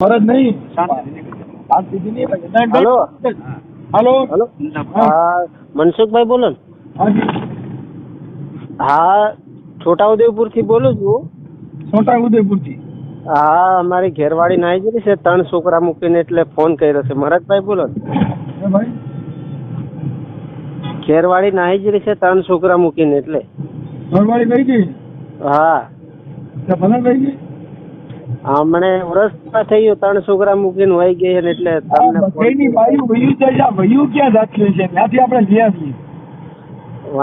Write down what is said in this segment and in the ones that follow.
ફરજ નહીં. શાંતિથી નહીં હલો. હલો. હલો. હા મનસુખભાઈ બોલો ને. હા છોટાઉદેપુરથી બોલું છું. છોટા ઉદેપુરથી હા અમારી ઘેરવાળી નાઈ ગયેલી છે. ત્રણ છોકરા મૂકીને એટલે ફોન કર્યો છે. મહારાજભાઈ બોલો ભાઈ. ઘેરવાળી નાઈ ગયેલી છે ત્રણ છોકરા મૂકીને એટલે. ઘરવાળી કઈ ગઈ? હા. ભલે કઈ ગઈ? હમણે વર્ષ થઈ ગયું ત્રણ છોકરા મૂકીને વહી ગઈ છે એટલે તમને આ વયું જાય વયું ક્યાં રાખ્યું છે? ત્યાંથી આપણે લઈ છીએ.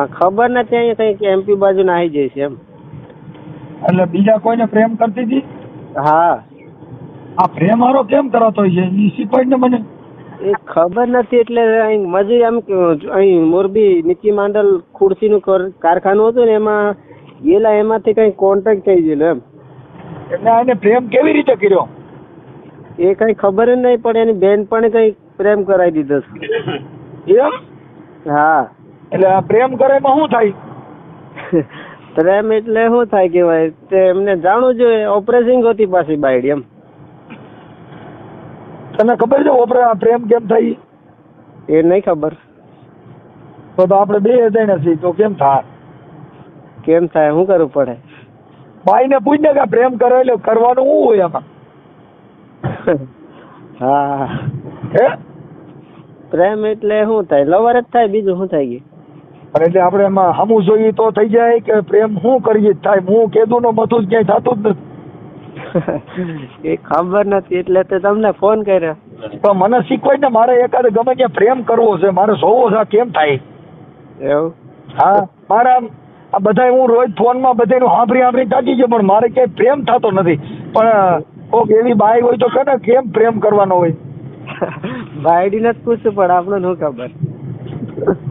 ખબર નથી અહીંયા કઈ એમપી બાજુ નાહી જાય છે એમ. એટલે બીજા કોઈને પ્રેમ કરતી હતી? હા. આ પ્રેમ હારો કેમ કરાતો છે? ઈ શીખવાડ ને મને. એ ખબર નથી એટલે અહીં મજૂરી આમ અહીં મોરબી નીચી માંડલ ખુરશીનું કર- કારખાનું હતું ને એમાં ગયેલા એમાંથી કઈ કોન્ટેક્ટ થઈ ગયેલો એમ. એટલે આને પ્રેમ કેવી રીતે કર્યો? એ કઈ ખબર જ નહીં પડે એની બેન પણ કઈ પ્રેમ કરાવી દીધો છે. એમ? હા. એટલે આ પ્રેમ કરે માં શું થાય? પ્રેમ એટલે શું થાય કેવાય તે એમને જાણવું જોઈએ ઓપરેશન હતી પાછી બાઈડ એમ. તને ખબર છે ઓપરે પ્રેમ કેમ થઈ એ નહીં ખબર. તો તો આપણે બે જઈને છીએ તો કેમ થાય? કેમ થાય શું કરવું પડે? બાઈ ને પૂછ ને કે પ્રેમ કરે એટલે કરવાનું શું હોય એમાં હા. હે? પ્રેમ એટલે શું થાય? લવર જ થાય બીજું શું થાય ગયું? અને એટલે આપણે એમાં હમું જોઈએ તો થઈ જાય કે પ્રેમ શું કરીએ? થાય હું કેદું નો મથું ક્યાંય થતું જ નથી. એ ખબર નથી એટલે તે તમને ફોન કર્યો. તો મને શીખવાય ને મારે એકાદ ગમે ત્યાં પ્રેમ કરવો છે મારે જોવો છે કેમ થાય? એવું? હા મારે આ બધા હું રોજ ફોનમાં બધાનું સાંભળી સાંભળી થાકી ગયો પણ મારે ક્યાંય પ્રેમ થતો નથી. પણ કોક એવી બાઈ હોય તો કે કેમ પ્રેમ કરવાનો હોય? બાયડીને જ પૂછવું પણ આપણે નો ખબર.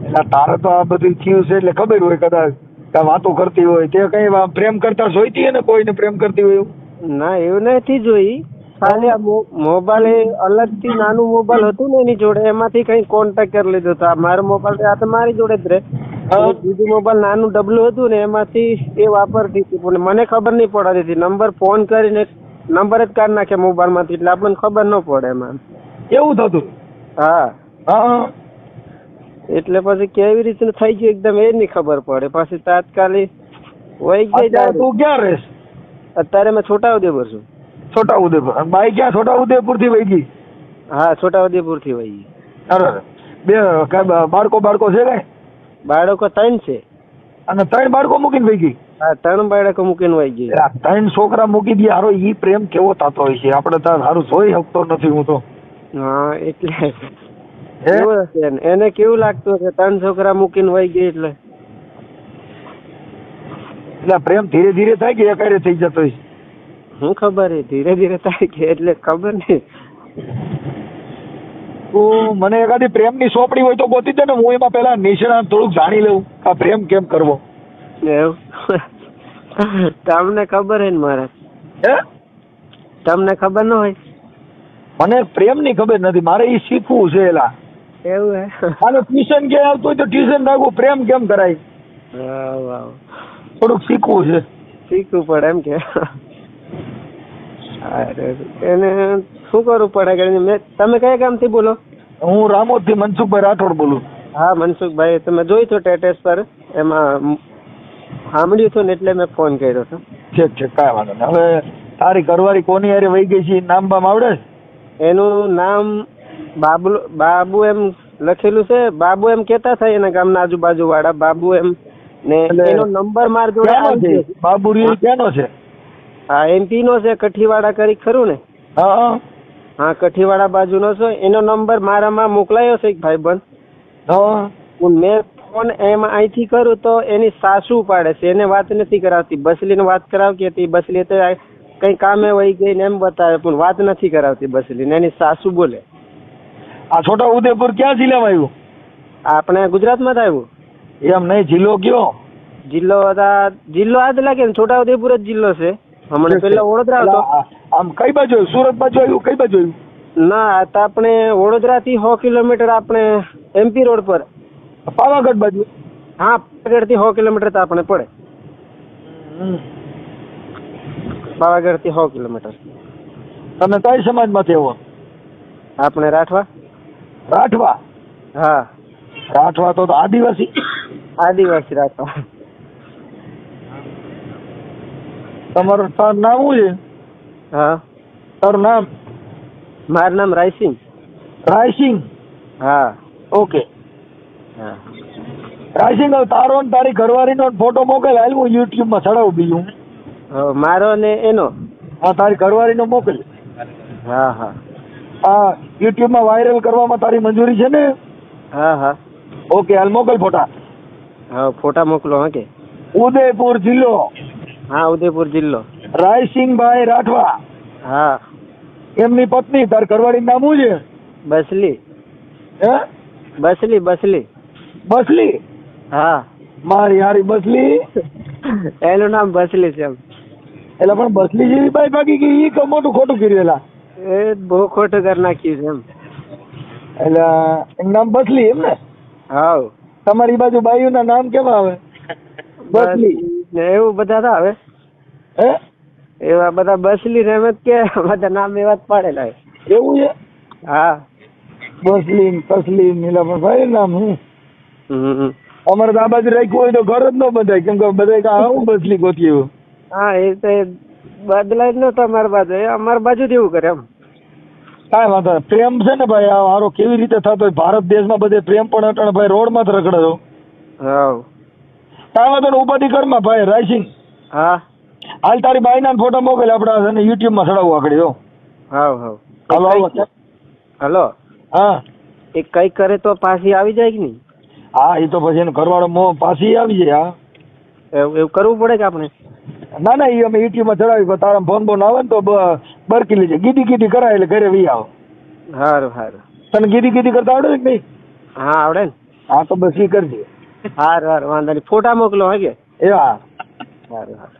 એટલે તારે તો આ બધું થયું છે એટલે ખબર હોય કદાચ. કે વાતો કરતી હોય તે કઈ પ્રેમ કરતા જોઈતી હોય ને કોઈને પ્રેમ કરતી હોય એવું? ના એવું નથી જોઈ. ખાલી આ મોબાઈલ એ અલગથી નાનું મોબાઈલ હતું ને એની જોડે એમાંથી કઈ કોન્ટેક્ટ કરી લીધો હતો મારો મોબાઈલ આ તો મારી જોડે જ રહે. બીજું મોબાઈલ નાનું ડબલું હતું ને એમાંથી એ વાપરતી હતી. પણ મને ખબર નહીં પડતી હતી. નંબર ફોન કરીને નંબર જ કાઢી નાખે મોબાઈલમાંથી. એટલે આપણને ખબર ન પડે એમાં એવું થતું? હા. હા એટલે પછી કેવી રીતનું થઈ ગયું એકદમ એ નહીં ખબર પડે. પછી તાત્કાલિક વહી ગઈ અત્યારે તું ક્યાં રહેશ અત્યારે મેં છોટાઉદેપુર છું. છોટા ઉદયપુર અને બાઈ ક્યાં છોટા ઉદયપુરથી વહી ગઈ? હા છોટાઉદેપુરથી વહી ગઈ. અરે બે કાંઈ બાળકો બાળકો છે કઈ? બાળકો ત્રણ છે. અને ત્રણ બાળકો મૂકીને વહી ગઈ? હા ત્રણ બાળકો મૂકીને વહી ગઈ. ત્રણ છોકરા મૂકી દે હારો ઈ પ્રેમ કેવો થતો હોય છે? આપણે તાર હારું જોઈ શકતો નથી હું તો. હા એટલે એને? કેવું લાગતું હશે? ત્રણ છોકરા મૂકીને વહી ગઈ એટલે? એટલે પ્રેમ ધીરે ધીરે થાય કે એકારે થઈ જતો હોય છે? હું ખબર ધીરે ધીરે થાય કે એટલે ખબર નહીં. મને એકાદી પ્રેમની સોંપણી હોય તો ગોતી દે ને હું એમાં પેલા નિષ્ણાત થોડુંક જાણી લઉં. આ પ્રેમ કેમ કરવો? તમને ખબર હે ને મારા? તમને ખબર ન હોય? મને પ્રેમની ખબર નથી. મારે એ શીખવું છે એલા. એવું હે? અને ટ્યુશન કે આવતું હોય તો ટ્યુશન રાખવું. પ્રેમ કેમ કરાય? વાવ. થોડુંક શીખવું છે. શીખવું પડે એમ કે. અરે એને શું કરવું પડે ગણિત મેં તમે કયા ગામથી બોલો? હું રામોદથી મનસુખભાઈ રાઠોડ બોલું. હા મનસુખભાઈ તમે જોયું છો ટેટેસ પર. એમાં સાંભળ્યું હતું ને એટલે મેં ફોન કર્યો હતો ઠીક છે કાંઈ વાંધો નહીં. હવે તારી ઘરવાળી કોની હારે વહી ગઈ છે? નામ બામ આવડે? એનું નામ બાબુ બાબુ એમ લખેલું છે. બાબુ એમ કેતા થાય એના ગામના આજુબાજુ વાળા બાબુ એમ ને એનો નંબર માર જોડે ગયો. બાબુરી ક્યાંનો છે? હા એમપી નો છે કઠીવાડા કરી ખરું ને? હા. હા કઠીવાડા બાજુનો છે એનો નંબર મારામાં મોકલાયો છે એક ભાઈબંધ. હા. મેં ફોન એમાં અહીંથી કરું તો એની સાસુ પાડે છે એને વાત નથી કરાવતી. બસલીને વાત કરાવતી હતી બસલી તો કંઈ કામે વહી ગઈ ને એમ બતાવે પણ વાત નથી કરાવતી બસલીને એની સાસુ બોલે. આ છોટા ઉદયપુર ક્યાં જિલ્લામાં આવ્યું? આપણે ગુજરાતમાં જ આવ્યું. એમ નહીં જિલ્લો કયો? જિલ્લો જિલ્લો આ જ લાગે ને છોટા ઉદયપુર જ જિલ્લો છે. હમણાં પેલા વડોદરા હતો. આમ કઈ બાજુ સુરત બાજુ આવ્યું કઈ બાજુ આવ્યું? ના તો આપણે વડોદરા થી સો કિલોમીટર આપણે એમપી રોડ પર. પાવાગઢ બાજુ? હા પાવાગઢથી સો કિલોમીટર તો આપણે પડે. પાવાગઢથી સો કિલોમીટર. તમે કઈ સમાજમાંથી આવો? આપણે રાઠવા. રાઠવા? હા. રાઠવા તો તો આદિવાસી. આદિવાસી રાઠવા. તમારું તારું નામ શું છે? હા. તારું નામ? મારું નામ રાયસિંગ રાયસિંગ હા. ઓકે હા. રાયસિંગ તારો ને તારી ઘરવાળીનો ફોટો મોકલ. હાલ હું યુટ્યુબમાં ચડાવું બીજું. મારો ને એનો. હા તારી ઘરવાળીનો મોકલ. હા હા. આ યુટ્યુબમાં વાયરલ કરવામાં તારી મંજૂરી છે ને? હા હા. ઓકે હાલ મોકલ ફોટા. હા ફોટા મોકલો હા કે. ઉદયપુર જિલ્લો. હા ઉદયપુર જિલ્લો. રાયસિંગભાઈ રાઠવા. હા. એમની પત્ની તાર ઘરવાળીનું નામ શું છે? બસલી. હે? બસલી બસલી. બસલી? હા. મારી હારી બસલી. એનું નામ બસલી છે એમ. એટલે પણ બસલી જેવી બાઈ ભાગી ગઈ ઈ કમોટું મોટું ખોટું કર્યું એ બહુ ખોટું કરી નાખ્યું છે એમ. એટલે એનું નામ બસલી એમ ને? હાવ તમારી બાજુ બાઈઓના નામ કેવા આવે? બસલી. ને એવું બધા હતા હવે હે? એવા બધા બસલી ને કે બધા નામ એવા જ પાડેલા એવું છે? હા. બસલી ને તસલી ને ભાઈ નામ હું અમારે તો આ બાજુ રાખ્યું હોય તો ઘર જ ન બધાય કેમ કે બધા કા હું બસલી ગોતી હા એ તો બદલાય જ નતો અમારી બાજુ. એ અમારી બાજુ જ એવું કરે એમ. કાંઈ વાંધો પ્રેમ છે ને ભાઈ આ હારો કેવી રીતે થતો ભારત દેશમાં બધે પ્રેમ પણ અટણ ભાઈ રોડમાં જ રખડે હાવ કાંઈ વાંધો નહીં ઉપાધિ કરમાં ભાઈ રાયસિંગ હા. હાલ તારી બાઈના ફોટો મોકલે આપણે અને ને યુટ્યુબમાં ચડાવવું આગળ જો. હા હા હાલો હાલો. હલો? હા. એ કઈ કરે તો પાછી આવી જાય કે નહીં? હા એ તો પછી એનો ઘરવાળો મો પાછી આવી જાય હા. એવું કરવું પડે કે આપણે? ના ના એ અમે યુટ્યુબમાં ચડાવી તારા ફોન બોન આવે ને તો બરકી લેજે. ગીધી ગીધી કરાય એટલે ઘરે વી આવો. સારું સારું તને ગીધી ગીધી કરતા આવડે કે નહીં? હા આવડે ને. હા તો બસ એ કરજે સારું સારું વાંધો નહીં. ફોટા મોકલો હે કે? એ હા સારું સારું